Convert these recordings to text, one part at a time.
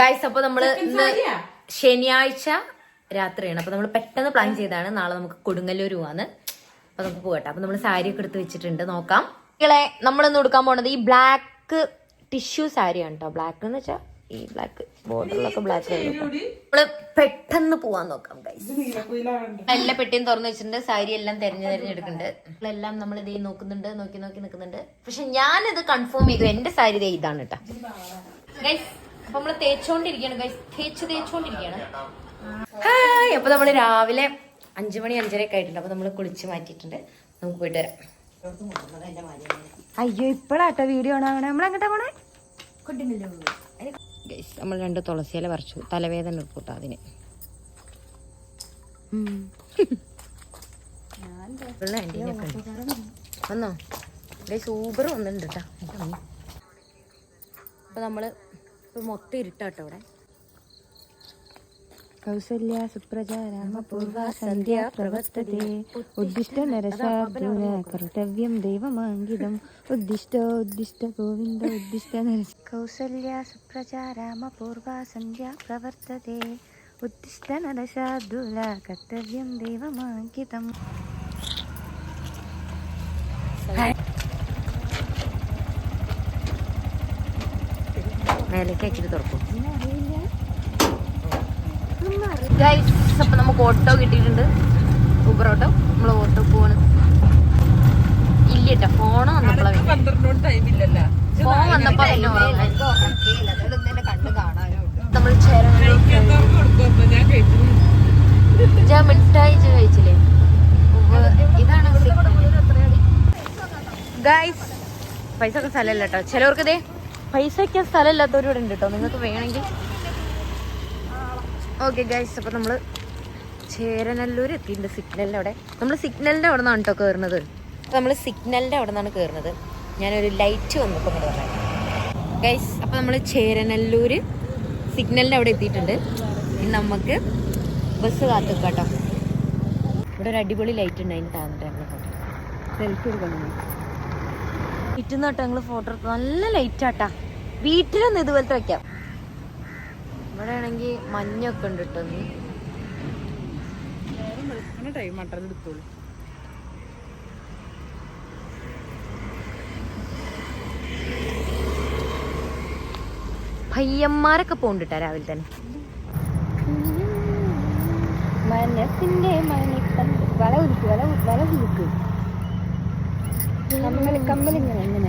Guys അപ്പൊ നമ്മൾ ശനിയാഴ്ച രാത്രിയാണ്. അപ്പൊ നമ്മൾ പെട്ടെന്ന് പ്ലാൻ ചെയ്താണ് നാളെ നമുക്ക് കൊടുങ്ങല്ലൂർ പോവാന്ന് അപ്പൊ നമുക്ക് പോകട്ടെ. അപ്പൊ നമ്മൾ സാരി ഒക്കെ എടുത്ത് വെച്ചിട്ടുണ്ട്. നോക്കാം. കുട്ടികളെ നമ്മൾ ഇന്ന് കൊടുക്കാൻ പോണത് ഈ ബ്ലാക്ക് ടിഷ്യൂ സാരിയാണ് കേട്ടോ ബ്ലാക്ക് എന്ന് വെച്ചാൽ ഈ ബ്ലാക്ക് ബോർഡറിലൊക്കെ ബ്ലാക്ക് നമ്മൾ പെട്ടെന്ന് പോവാൻ നോക്കാം എല്ലാ പെട്ടിയും തുറന്നു വെച്ചിട്ടുണ്ട്. സാരി എല്ലാം തെരഞ്ഞു തെരഞ്ഞെടുക്കുന്നുണ്ട് എല്ലാം നമ്മൾ ഇതേ നോക്കുന്നുണ്ട് നോക്കി നോക്കി നിൽക്കുന്നുണ്ട്. പക്ഷെ ഞാനിത് കൺഫേം ചെയ്തു. എന്റെ സാരി ഇതാണ് കേട്ടോ അപ്പൊ നമ്മൾ തേച്ചോണ്ടിരിക്കുകയാണ് തേച്ച് തേച്ചോണ്ടിരിക്കുകയാണ് ഹായ് അപ്പൊ നമ്മൾ രാവിലെ അഞ്ചു മണി അഞ്ചരയൊക്കെ ആയിട്ടുണ്ട്. അപ്പൊ നമ്മൾ കുളിച്ച് മാറ്റിയിട്ടുണ്ട്. നമുക്ക് പോയിട്ട് വരാം. അയ്യോ ഇപ്പഴാട്ടോ വീഡിയോ ആണോ നമ്മൾ എങ്ങോട്ടാ പോണേ? നമ്മൾ രണ്ട് തുളസിയില പറിച്ചു. തലവേദന എടുക്കൂട്ടോ അതിന്. വന്നോ? ഊബർ വന്നിട്ടുണ്ട് കേട്ടോ. അപ്പൊ നമ്മൾ ഇപ്പൊ മൊത്തം ഇരുട്ടാട്ടോ ഇവിടെ. കൗസല്യ സുപ്രജ രാമപൂർവ സന്ധ്യ പ്രവർത്തതേ ഉദ്ദിഷ്ട നരശാർദൂല കർത്തവ്യം ദൈവമാങ്കിതം ഉദ്ദിഷ്ട ഉദ്ദിഷ്ട ഗോവിന്ദ ഉദ്ദിഷ്ട നരശ കൗസല്യ സുപ്രജ രാമപൂർവ സന്ധ്യ പ്രവർത്തതേ ഉദ്ദിഷ്ട നരശാർദൂല കർത്തവ്യം ദൈവമാങ്കിതം. മേലേക്ക് അച്ചിട്ട് തുറക്കും. അപ്പൊ നമുക്ക് ഓട്ടോ കിട്ടിയിട്ടുണ്ട്. ഊബർ ഓട്ടോ നമ്മൾ ഓട്ടോ പോവാണ് ഇല്ല കേട്ടോ ഫോണ് വന്നപ്പോഴാണ് ഫോൺ വന്നപ്പോ നമ്മൾ ഞാൻ മിഠായി കഴിച്ചില്ലേ. ഇതാണ് ഗൈസ് പൈസ ഒക്കെ സ്ഥലമല്ല കേട്ടോ. ചിലവർക്ക് ഇതേ പൈസ വയ്ക്കാൻ സ്ഥലമില്ലാത്തവരോട് ഉണ്ട് കേട്ടോ. നിങ്ങൾക്ക് വേണമെങ്കിൽ ഓക്കെ ഗൈസ് അപ്പൊ നമ്മൾ ചേരനല്ലൂർ എത്തിയിട്ടുണ്ട് സിഗ്നലിന്റെ അവിടെ. നമ്മൾ സിഗ്നലിന്റെ അവിടെ നിന്നാണ് കേട്ടോ കയറുന്നത് നമ്മൾ സിഗ്നലിന്റെ അവിടെ നിന്നാണ് കയറുന്നത് ഞാനൊരു ലൈറ്റ് വന്നപ്പോൾ ഇങ്ങോട്ട് പറയാം ഗൈസ് അപ്പൊ നമ്മൾ ചേരനല്ലൂർ സിഗ്നലിന്റെ അവിടെ എത്തിയിട്ടുണ്ട്. ഇനി നമുക്ക് ബസ് കാത്തു കേട്ടോ. ഇവിടെ ഒരു അടിപൊളി ലൈറ്റ് ഉണ്ട് അതിന് താന്നിട്ട് സെൽഫി എടുക്കണം കേട്ടോ ഞങ്ങൾ ഫോട്ടോ എടുത്തു നല്ല ലൈറ്റ് ആട്ടാ. വീട്ടിലൊന്നും ഇതുപോലത്തെ വെക്കാം. ഇവിടെ ആണെങ്കിൽ മഞ്ഞൊക്കെ ഉണ്ട് കേട്ടോ ടൈം എടുത്തോളൂ. പയ്യന്മാരൊക്കെ പോണ്ടിട്ടാ രാവിലെ തന്നെ. മനസ്സിന്റെ മണിപ്പൻ വല ഉരുക്ക് വല ഉ- വല ഉരുക്ക്. കമ്മൽ കമ്മൽ ഇങ്ങനെ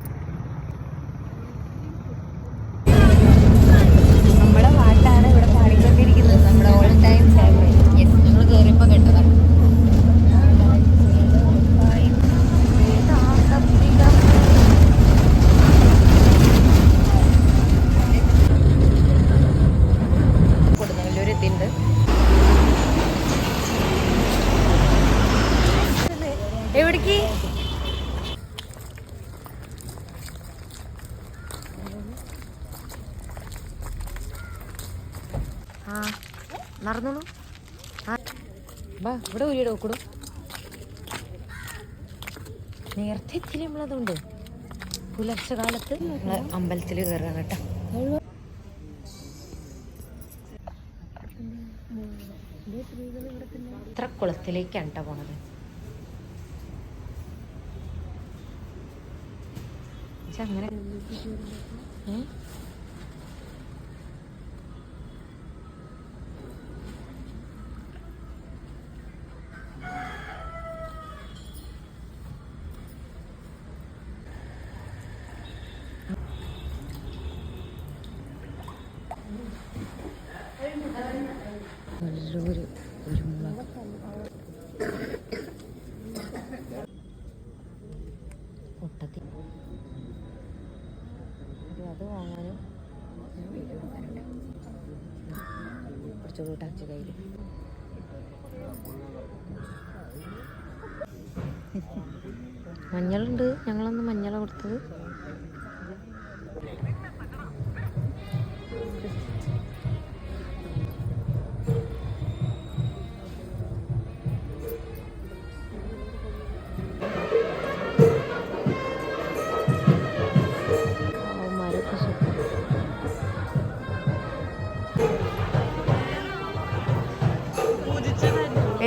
ആ നടന്നോളൂ. ബാ ഇവിടെ ഒരു നോക്കണു നേരത്തെ എത്തിയില്ല നമ്മളതുണ്ട് പുലർച്ചെ കാലത്ത് നമ്മൾ അമ്പലത്തിൽ കയറാണ് കേട്ടോ. ഇത്ര കുളത്തിലേക്കാണ് കേട്ടോ പോണത്. അങ്ങനെ ഏ? നല്ലൊരു കുരുമുളക് പൊട്ടത്തി അത് അത് വാങ്ങാനും ഒരു വീഡിയോ എടുക്കാനുണ്ട് കുറച്ച് കയ്യിൽ മഞ്ഞളുണ്ട്. ഞങ്ങളൊന്ന് മഞ്ഞള കൊടുത്തത്.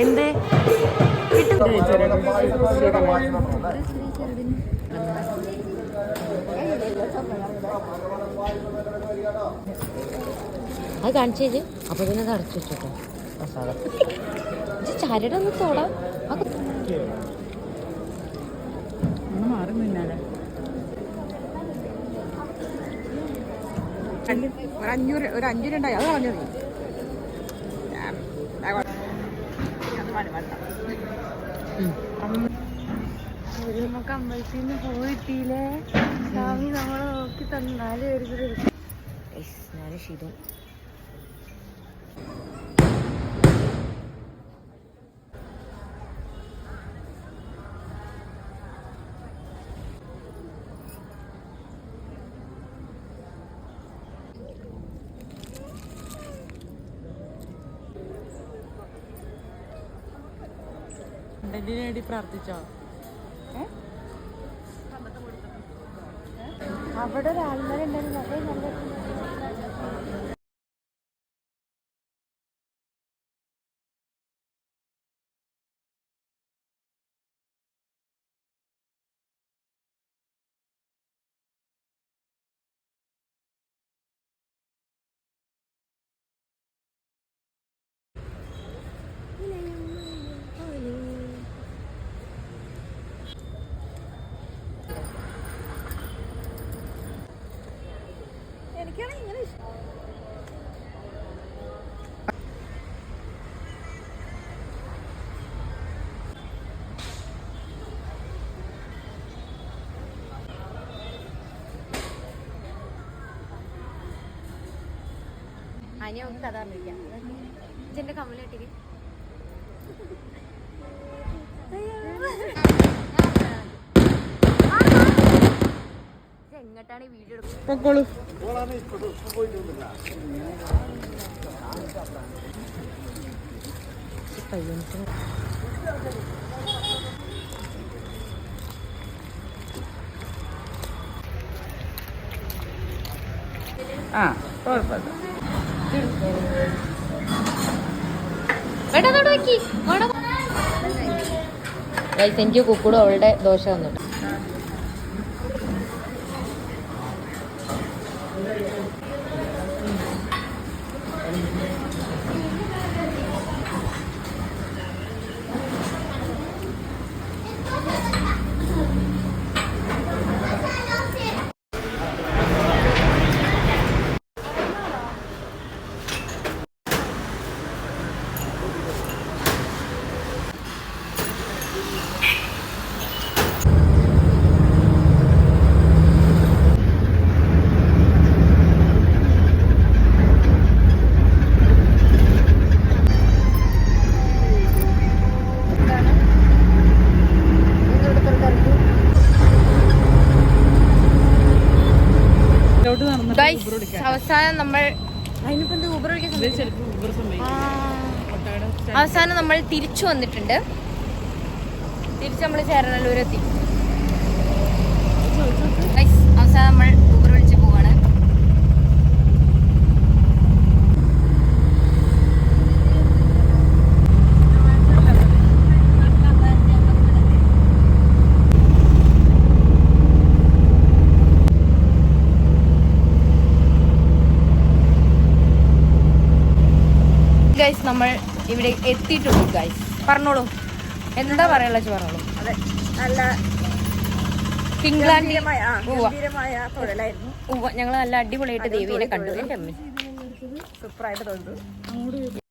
എന്ത്? അത് കാണിച്ചേജ് അപ്പൊ പിന്നെ അത് അടച്ചു വെച്ചോട്ടോ പ്രസാദം ഇത് ചരട് ഒന്ന് തോടാം. മാറി നിന്നാലേ ഒരു അഞ്ഞൂറ് ഒരു അഞ്ഞൂറ് ഉണ്ടായി അത് കളഞ്ഞു നീ ഞാൻ- ഞാൻ കൊ- ഒരു നമുക്ക് അമ്പലത്തിൽ നിന്ന് പോയിട്ടില്ലേ സ്വാമി നമ്മളെ നോക്കി തന്നാൽ ഒരു ഞാൻ ഷീതും കണ്ടന്റിന് വേണ്ടി പ്രാർത്ഥിച്ചോ? അവിടെ ഒരു ആൽമര ഉണ്ടായിരുന്നു അതേ നല്ല എനിക്കാണ് ഇങ്ങനെ ഇഷ്ടം അനി നമുക്ക് കഥ പറഞ്ഞിരിക്കാം. ഇതെന്റെ കമ്മലായിട്ടേക്ക് എങ്ങോട്ടാണ് വീഡിയോ എടുക്കുന്നത്? ആ കുഴപ്പമില്ല. എനിക്ക് കുക്കുടും അവളുടെ ദോശ വന്നിട്ട് ചിലപ്പോൾ ഊബർ സംഭവിക്കും കൊട്ടാരം അവസാനം നമ്മൾ തിരിച്ചു വന്നിട്ടുണ്ട്. തിരിച്ച് നമ്മൾ ചേരണല്ലൂരെത്തി ഗൈസ് അവസാനം നമ്മൾ ഊബർ വിളിച്ച് പോവാണ് ഗൈസ് നമ്മൾ ഇവിടെ എത്തിയിട്ടുണ്ട് ഗൈസ് പറഞ്ഞോളൂ. എന്താ പറയാനുള്ള പറഞ്ഞോളൂ. അതെ നല്ല തൊഴിലായിരുന്നു ഞങ്ങൾ നല്ല അടിപൊളിയായിട്ട് ദേവീനെ കണ്ടു എന്റെ അമ്മ? സൂപ്പറായിട്ട് തൊഴുതു